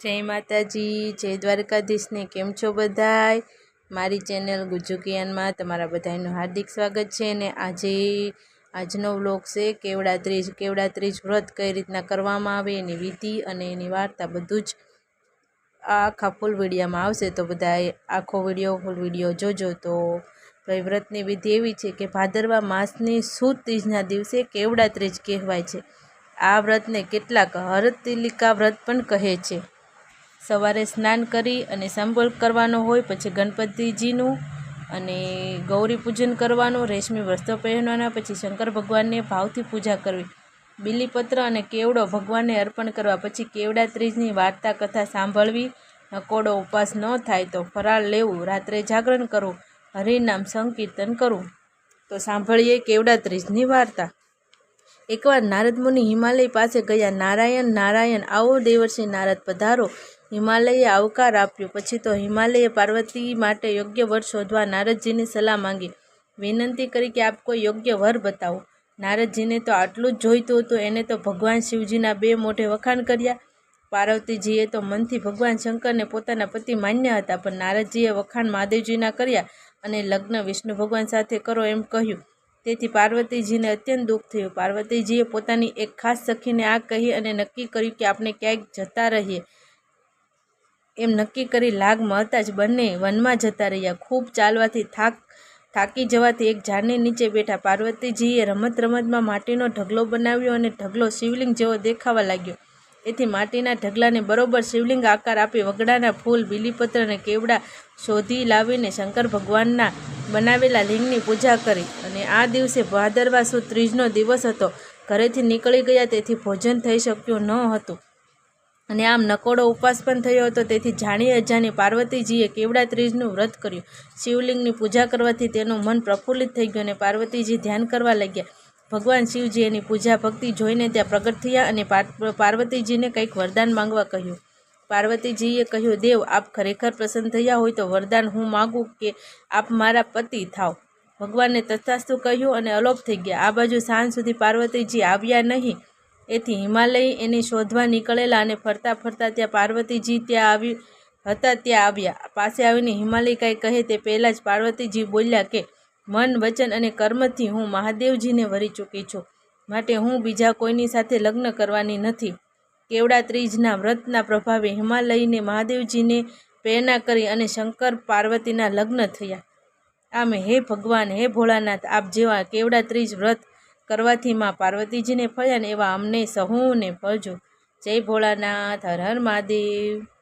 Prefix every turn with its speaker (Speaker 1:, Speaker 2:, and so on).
Speaker 1: જય માતાજી, જય દ્વારકાધીશને. કેમ છો બધાય? મારી ચેનલ ગુજુકિયાનમાં તમારા બધાનું હાર્દિક સ્વાગત છે ને આજે આજનો વ્લોગ છે કેવડા ત્રીજ કેવડા ત્રીજ વ્રત કઈ રીતના કરવામાં આવે એની વિધિ અને એની વાર્તા બધું જ આખા ફૂલ વિડીયામાં આવશે. તો બધાએ આખો વીડિયો, ફૂલ વીડિયો જોજો. તો ભાઈ, વ્રતની વિધિ એવી છે કે ભાદરવા માસની સુદ ત્રીજના દિવસે કેવડા ત્રીજ કહેવાય છે. આ વ્રતને કેટલાક હરતિલિકા વ્રત પણ કહે છે. સવારે સ્નાન કરી અને સંબોલ કરવાનો હોય, પછી ગણપતિજીનું અને ગૌરી પૂજન કરવાનું, રેશમી વસ્ત્રો પહેરવાના, પછી શંકર ભગવાનને ભાવથી પૂજા કરવી, બિલીપત્ર અને કેવડો ભગવાનને અર્પણ કરવા, પછી કેવડા ત્રીજની વાર્તા કથા સાંભળવી, નકોડો ઉપવાસ ન થાય તો ફરાળ લેવું, રાત્રે જાગરણ કરવું, હરિનામ સંકીર્તન કરવું. તો સાંભળીએ કેવડા ત્રીજની વાર્તા. એકવાર નારદ મુનિ હિમાલય પાસે ગયા, નારાયણ નારાયણ, આવો દેવર્ષિ નારદ પધારો હિમાલયે આવકાર આપ્યો. પછી તો હિમાલયે પાર્વતી માટે યોગ્ય વર શોધવા નારદજીની સલાહ માંગી. વિનંતી કરી કે આપ કોઈ યોગ્ય વર બતાવો. નારદજીને તો આટલું જ જોઈતું હતું, એને તો ભગવાન શિવજીના બે મોઢે વખાણ કર્યા. પાર્વતીજીએ તો મનથી ભગવાન શંકરને પોતાના પતિ માન્ય હતા, પણ નારદજીએ વખાણ મહાદેવજીના કર્યા અને લગ્ન વિષ્ણુ ભગવાન સાથે કરો એમ કહ્યું. તેથી પાર્વતીજીને અત્યંત દુઃખ થયું. પાર્વતીજીએ પોતાની એક ખાસ સખીને આ કહી અને નક્કી કર્યું કે આપણે ક્યાંક જતા રહીએ. એમ નક્કી કરી લાગ મળતા જ બંને વનમાં જતા રહ્યા. ખૂબ ચાલવાથી થાક, થાકી જવાથી એક ઝાડની નીચે બેઠા પાર્વતીજીએ રમત રમતમાં માટીનો ઢગલો બનાવ્યો અને ઢગલો શિવલિંગ જેવો દેખાવા લાગ્યો. એથી માટીના ઢગલાને બરોબર શિવલિંગ આકાર આપી વગડાના ફૂલ, બીલીપત્ર અને કેવડા શોધી લાવીને શંકર ભગવાનના બનાવેલા લિંગની પૂજા કરી. અને આ દિવસે ભાદરવા સુદ ત્રીજનો દિવસ હતો. ઘરેથી નીકળી ગયા તેથી ભોજન થઈ શક્યું ન હતું. અને આમ નકોડો ઉપવાસ પણ થયો હતો. તેથી જાણી અજાણી પાર્વતીજીએ કેવડા ત્રીજનું વ્રત કર્યું. શિવલિંગની પૂજા કરવાથી તેનું મન પ્રફુલ્લિત થઈ ગયું અને પાર્વતીજી ધ્યાન કરવા લાગ્યા. ભગવાન શિવજી એની પૂજા ભક્તિ જોઈને ત્યાં પ્રગટ થયા અને પાર્વતીજીને કંઈક વરદાન માંગવા કહ્યું. પાર્વતીજીએ કહ્યું, દેવ, આપ ખરેખર પ્રસન્ન થયા હોય તો વરદાન હું માગું કે આપ મારા પતિ થાવ. ભગવાનને તથાસ્તુ કહ્યું અને અલોપ થઈ ગયા. આ બાજુ સાંજ સુધી પાર્વતીજી આવ્યા નહીં. એથી હિમાલય એને શોધવા નીકળેલા અને ફરતા ફરતા ત્યાં પાર્વતીજી ત્યાં આવી હતા, ત્યાં આવ્યા. પાસે આવીને હિમાલય કાંઈ કહે તે પહેલાં જ પાર્વતીજી બોલ્યા કે, મન, વચન અને કર્મથી હું મહાદેવજીને વરી ચૂકી છું. માટે હું બીજા કોઈની સાથે લગ્ન કરવાની નથી. કેવડા ત્રીજના વ્રતના પ્રભાવે હિમાલયને મહાદેવજીને પ્રેરણા કરી અને શંકર પાર્વતીના લગ્ન થયા. આમ હે ભગવાન, હે ભોળાનાથ, આપ જેવા કેવડા ત્રીજ વ્રત કરવાથી માં પાર્વતીજીને ફળ્યા ને એવા અમને સહુને ફળજો. જય ભોળાનાથ હર હર મહાદેવ.